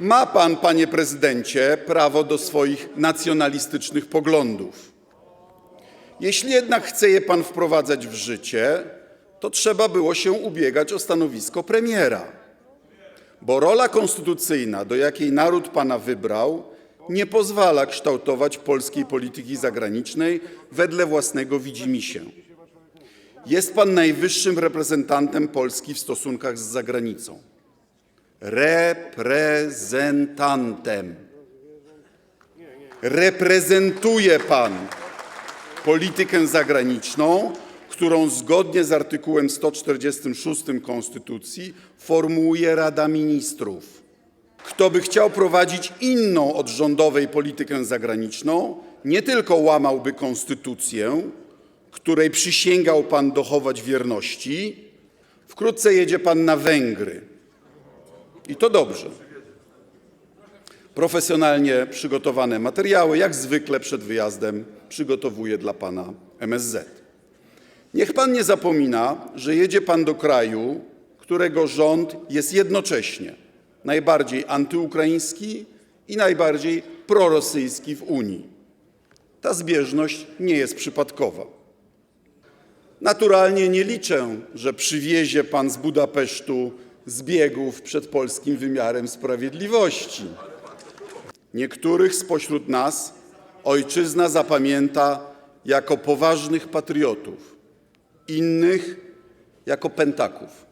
Ma pan, panie prezydencie, prawo do swoich nacjonalistycznych poglądów. Jeśli jednak chce je pan wprowadzać w życie, to trzeba było się ubiegać o stanowisko premiera, bo rola konstytucyjna, do jakiej naród pana wybrał, nie pozwala kształtować polskiej polityki zagranicznej wedle własnego widzimisię. Jest pan najwyższym reprezentantem Polski w stosunkach z zagranicą. Reprezentantem. Reprezentuje pan politykę zagraniczną, którą zgodnie z artykułem 146 Konstytucji formułuje Rada Ministrów. Kto by chciał prowadzić inną od rządowej politykę zagraniczną, nie tylko łamałby konstytucję, której przysięgał pan dochować wierności, wkrótce jedzie pan na Węgry. I to dobrze. Profesjonalnie przygotowane materiały, jak zwykle przed wyjazdem, przygotowuje dla pana MSZ. Niech pan nie zapomina, że jedzie pan do kraju, którego rząd jest jednocześnie najbardziej antyukraiński i najbardziej prorosyjski w Unii. Ta zbieżność nie jest przypadkowa. Naturalnie nie liczę, że przywiezie pan z Budapesztu zbiegów przed polskim wymiarem sprawiedliwości. Niektórych spośród nas ojczyzna zapamięta jako poważnych patriotów, innych jako pentaków.